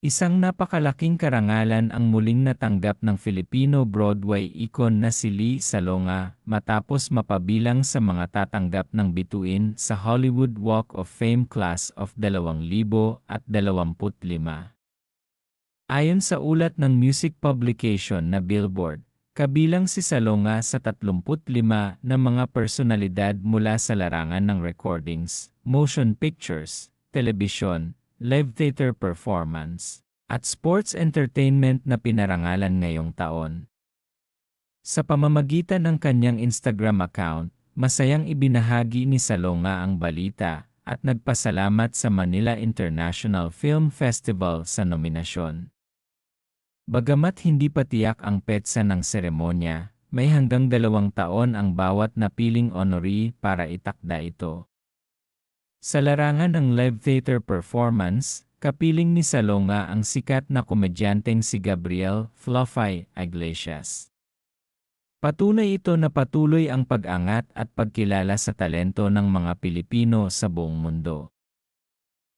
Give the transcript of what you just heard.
Isang napakalaking karangalan ang muling natanggap ng Filipino Broadway icon na si Lee Salonga matapos mapabilang sa mga tatanggap ng bituin sa Hollywood Walk of Fame Class of 2025. Ayon sa ulat ng music publication na Billboard, kabilang si Salonga sa 35 na mga personalidad mula sa larangan ng recordings, motion pictures, telebisyon, live theater performance, at sports entertainment na pinarangalan ngayong taon. Sa pamamagitan ng kanyang Instagram account, masayang ibinahagi ni Salonga ang balita at nagpasalamat sa Manila International Film Festival sa nominasyon. Bagamat hindi pa tiyak ang petsa ng seremonya, may hanggang dalawang taon ang bawat napiling honoree para itakda ito. Sa larangan ng live theater performance, kapiling ni Salonga ang sikat na komedyanteng si Gabriel Fluffy Iglesias. Patunay ito na patuloy ang pag-angat at pagkilala sa talento ng mga Pilipino sa buong mundo.